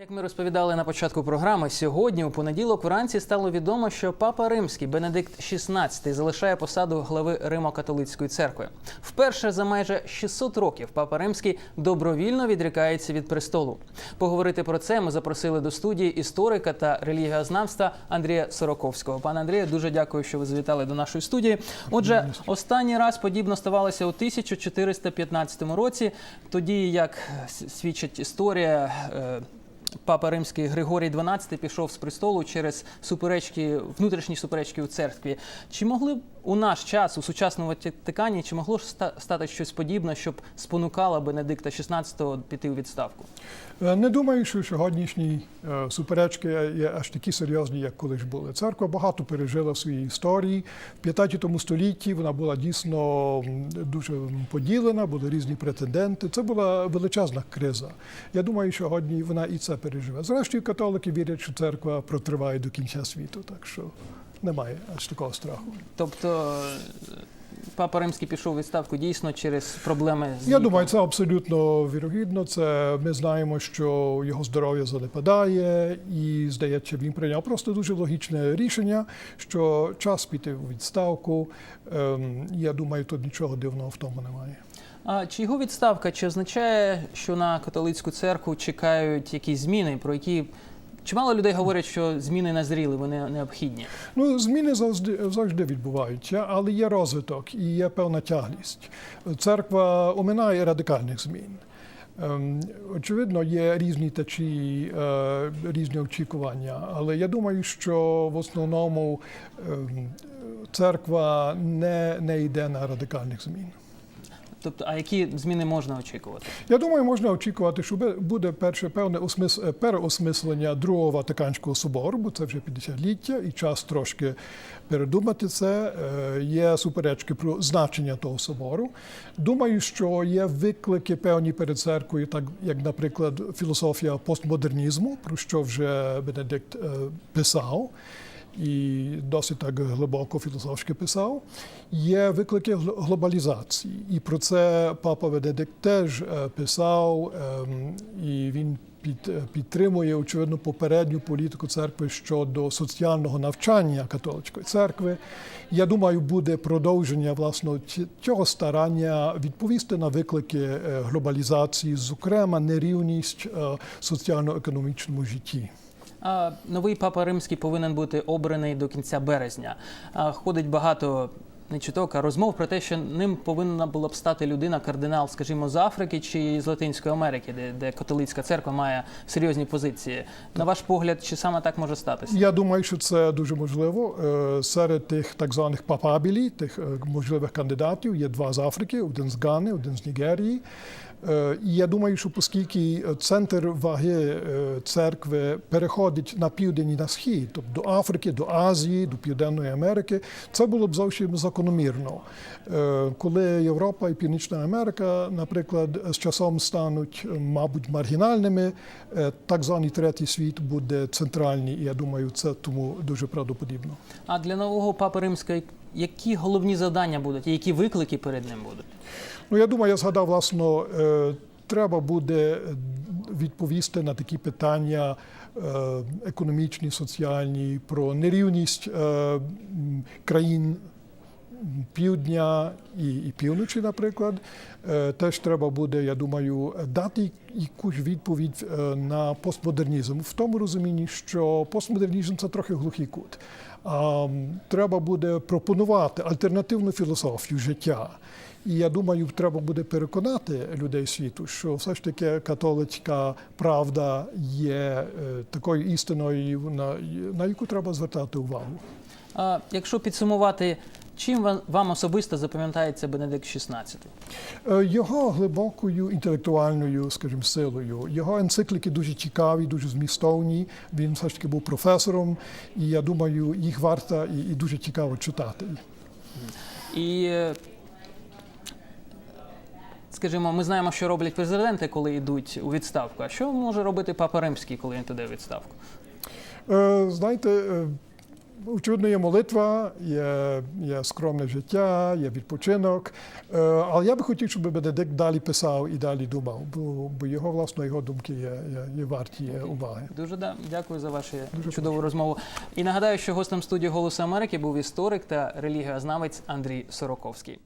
Як ми розповідали на початку програми, сьогодні у понеділок вранці стало відомо, що папа римський Бенедикт XVI залишає посаду глави Римо-католицької церкви. Вперше за майже 600 років папа римський добровільно відрікається від престолу. Поговорити про це ми запросили до студії історика та релігіознавства Андрія Сороковського. Пане Андрію, дуже дякую, що ви завітали до нашої студії. Отже, останній раз подібно ставалося у 1415 році, тоді як свідчить історія. Папа Римський Григорій XII пішов з престолу через суперечки, внутрішні суперечки у церкві. Чи могли б у наш час, у сучасному Ватикані, чи могло ж ста- стати щось подібне, щоб спонукало Бенедикта XVI піти у відставку? Е, Не думаю, що сьогоднішні е, суперечки є аж такі серйозні, як колись були. Церква багато пережила в своїй історії. В 15 столітті вона була дійсно дуже поділена, були різні претенденти. Це була величезна криза. Я думаю, сьогодні вона і це переживе. Зрештою, католики вірять, що церква протриває до кінця світу, так що немає аж такого страху. Тобто е, Папа Римський пішов у відставку дійсно через проблеми з Я думаю, це абсолютно вірогідно. Це ми знаємо, що його здоров'я занепадає, і здається, він прийняв просто дуже логічне рішення, що час піти у відставку. Ем, Я думаю, тут нічого дивного в тому немає. А чи його відставка чи означає, що на католицьку церкву чекають якісь зміни, про які чимало людей говорять, що зміни назріли, вони необхідні? Ну, зміни завжди завжди відбуваються, але є розвиток і є певна тяглість. Церква оминає радикальних змін. Ем, Очевидно, є різні течії, е, різні очікування, але я думаю, що в основному ем, церква не, не йде на радикальних змін. Тобто, а які зміни можна очікувати? Я думаю, можна очікувати, що буде перше певне осмис... е, переосмислення другого Ватиканського собору, бо це вже 50-ліття, і час трошки передумати це. Е, Є суперечки про значення того собору. Думаю, що є виклики певні перед церквою, так як, наприклад, філософія постмодернізму, про що вже Бенедикт е, писав і досить так глибоко філософськи писав. Є виклики глобалізації, і про це папа Венедикт теж е, писав, ем, і він під, е, підтримує очевидно попередню політику церкви щодо соціального навчання католицької церкви. Я думаю, буде продовження власне цього старання відповісти на виклики е, глобалізації, зокрема нерівність соціально-економічному житті. Новий папа римський повинен бути обраний до кінця березня. Ходить багато не чуток, а розмов про те, що ним повинна була б стати людина, кардинал, скажімо, з Африки чи з Латинської Америки, де, де католицька церква має серйозні позиції. На ваш погляд, чи саме так може статися? Я думаю, що це дуже можливо. Е, Серед тих так званих папабілі, тих е, можливих кандидатів, є два з Африки, один з Гани, один з Нігерії. Е, я думаю, що оскільки центр ваги е, церкви переходить на південь і на схід, тобто до Африки, до Азії, до Південної Америки, це було б зовсім закономірно. Е, Коли Європа і Північна Америка, наприклад, з часом стануть, мабуть, маргінальними, так званий третій світ буде центральний, і я думаю, це тому дуже правдоподібно. А для нового папи римського які головні завдання будуть, які виклики перед ним будуть? Ну, я думаю, я згадав, власно, е, треба буде е, відповісти на такі питання е, економічні, соціальні, про нерівність країн півдня і, і півночі, наприклад. Е, Теж треба буде, я думаю, дати якусь відповідь е, на постмодернізм в тому розумінні, що постмодернізм це трохи глухий кут. Треба буде пропонувати альтернативну філософію життя. І я думаю, треба буде переконати людей світу, що все ж таки католицька правда є е, такою істиною, на яку треба звертати увагу. Якщо підсумувати, чим вам- особисто запам'ятається Бенедикт XVI? Е, Його глибокою інтелектуальною, скажімо, силою. Його енцикліки дуже цікаві, дуже змістовні. Він все ж таки був професором, і я думаю, їх варто і, і дуже цікаво читати. І скажімо, ми знаємо, що роблять президенти, коли йдуть у відставку. А що може робити папа римський, коли він туди у відставку? Е, Знаєте, е, Очевидно, є молитва, є, є скромне життя, є відпочинок. Е, Але я би хотів, щоб Бенедикт далі писав і далі думав, бо, бо його власне його думки є, є, є варті є уваги. Дуже да, дякую за вашу Дуже чудову розмову. І нагадаю, що гостем студії Голосу Америки був історик та релігіознавець Андрій Сороковський.